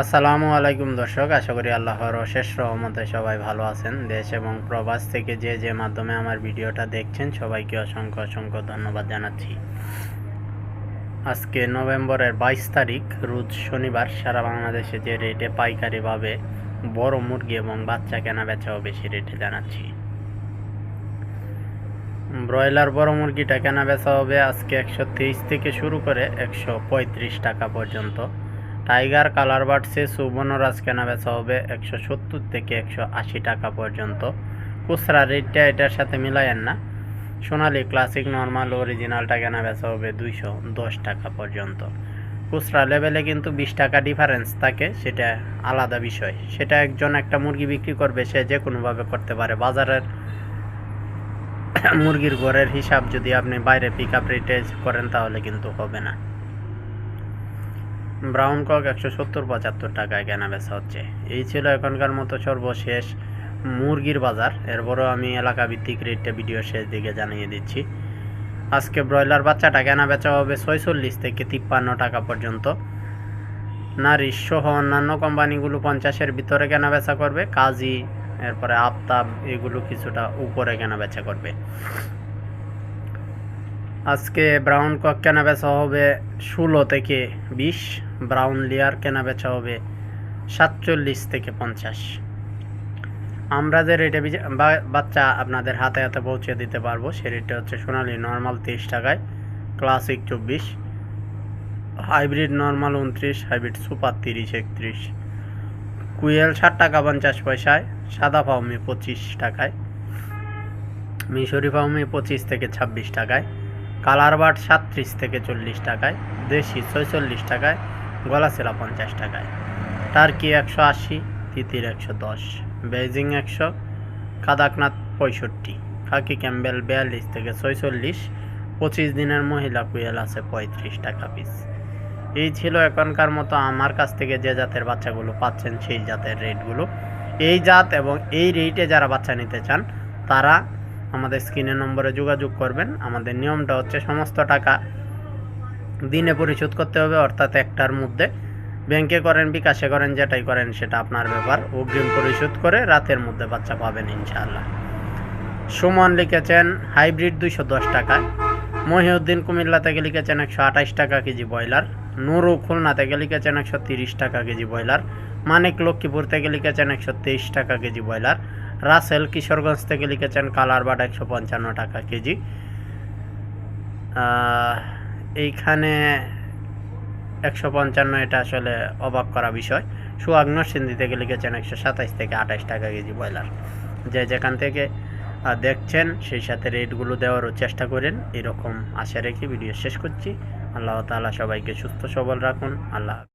আসসালামু আলাইকুম দর্শক, আশা করি আল্লাহর অশেষ রহমতে সবাই ভালো আছেন। দেশ এবং প্রবাস থেকে যে যে মাধ্যমে আমার ভিডিওটা দেখছেন, সবাইকে অসংখ্য অসংখ্য ধন্যবাদ জানাচ্ছি। আজকে নভেম্বরের বাইশ তারিখ, রোজ শনিবার সারা বাংলাদেশে যে রেটে পাইকারিভাবে বড় মুরগি এবং বাচ্চা কেনা বেচাও বেশি রেটে জানাচ্ছি। ব্রয়লার বড় মুরগিটা কেনা বেচা হবে আজকে একশো তেইশ থেকে শুরু করে একশো পঁয়ত্রিশ টাকা পর্যন্ত। টাইগার কালার বার্ডসে সুবর্ণরাজ কেনা বেচা হবে একশো সত্তর থেকে একশো আশি টাকা পর্যন্ত। খুচরা রেটটা এটার সাথে মিলায়েন না। সোনালি ক্লাসিক নর্মাল অরিজিনালটা কেনা বেচা হবে দুইশো দশ টাকা পর্যন্ত। খুচরা লেভেলে কিন্তু বিশ টাকা ডিফারেন্স থাকে, সেটা আলাদা বিষয়। সেটা একজন একটা মুরগি বিক্রি করবে, সে যে কোনোভাবে করতে পারে। বাজারের মুরগির ঘরের হিসাব যদি আপনি বাইরে পিক আপ রেটে করেন, তাহলে কিন্তু হবে না। ব্রাউন কক একশো সত্তর পঁচাত্তর টাকায় কেনা বেচা হচ্ছে। এই ছিল এখনকার মতো সর্বশেষ মুরগির বাজার। এরপরও আমি এলাকা ভিত্তিক রেটটা ভিডিও শেষ দিকে জানিয়ে দিচ্ছি। আজকে ব্রয়লার বাচ্চাটা কেনা বেচা হবে ছয়চল্লিশ থেকে তিপ্পান্ন টাকা পর্যন্ত। নারী সহ অন্যান্য কোম্পানিগুলো পঞ্চাশের ভিতরে কেনা বেচা করবে। কাজী, এরপরে আফতাব, এগুলো কিছুটা উপরে কেনা বেচা করবে। আজকে ব্রাউন কক কেনা বেচা হবে ষোলো থেকে বিশ। ব্রাউন লেয়ার কেনা বেচা হবে সাতচল্লিশ থেকে পঞ্চাশ। আমরা বিজা- বা- বাচ্চা আপনাদের হাতে হাতে পৌঁছে দিতে পারব। সে রেটটা হচ্ছে সোনালি নর্মাল তেইশ টাকায়, ক্লাসিক চব্বিশ, হাইব্রিড নর্মাল উনত্রিশ, হাইব্রিড সুপার তিরিশ, একত্রিশ। কুয়েল ষাট টাকা পঞ্চাশ পয়সায়, সাদা ফাউমি পঁচিশ টাকায়, মিশরি ফাউমি পঁচিশ থেকে ছাব্বিশ টাকায়, কালার বাট সাতত্রিশ থেকে চল্লিশ টাকায়, দেশি ছয়চল্লিশ টাকায় গলাশিলা পঞ্চাশ টাকায়। টার্কি একশো আশি, তিতির একশো দশ বেজিং একশো কাদাকনাথ পঁয়ষট্টি, খাকি ক্যাম্বেল বিয়াল্লিশ থেকে ছয়চল্লিশ, পঁচিশ দিনের মহিলা কুয়েল আছে পঁয়ত্রিশ টাকা পিস এই ছিল এখনকার মতো আমার কাছ থেকে যে জাতের বাচ্চাগুলো পাচ্ছেন সেই জাতের রেটগুলো। এই জাত এবং এই রেটে যারা বাচ্চা নিতে চান, তারা আমাদের স্ক্রিনের নম্বরে যোগাযোগ করবেন। আমাদের নিয়মটা হচ্ছে সমস্ত টাকা দিনে পরিশোধ করতে হবে, অর্থাৎ একটার মধ্যে। ব্যাংকে করেন, বিকাশে করেন, যেটাই করেন, সেটা আপনার ব্যাপার। অগ্রিম পরিশোধ করে রাতের মধ্যে বাচ্চা পাবেন ইনশাআল্লাহ। সুমন লিখেছেন, হাইব্রিড দুইশো দশ টাকা মহিউদ্দিন কুমিল্লা থেকে লিখেছেন একশো আঠাশ টাকা কেজি ব্রয়লার। নুরু খুলনা থেকে লিখেছেন একশো তিরিশ টাকা কেজি ব্রয়লার। মানিক লক্ষ্মীপুর থেকে লিখেছেন একশো তেইশ টাকা কেজি ব্রয়লার। রাসেল কিশোরগঞ্জ থেকে লিখেছেন কালার বাট একশো পঞ্চান্ন টাকা কেজি। এইখানে একশো পঞ্চান্ন এটা আসলে অবাক করা বিষয়। সুয়াগ সিন্ধি থেকে লিখেছেন একশো সাতাইশ থেকে আঠাশ টাকা কেজি ব্রয়লার। যে যেখান থেকে দেখছেন সেই সাথে রেটগুলো দেওয়ারও চেষ্টা করেন। এরকম আশা রেখে ভিডিও শেষ করছি। আল্লাহ তালা সবাইকে সুস্থ সবল রাখুন। আল্লাহ।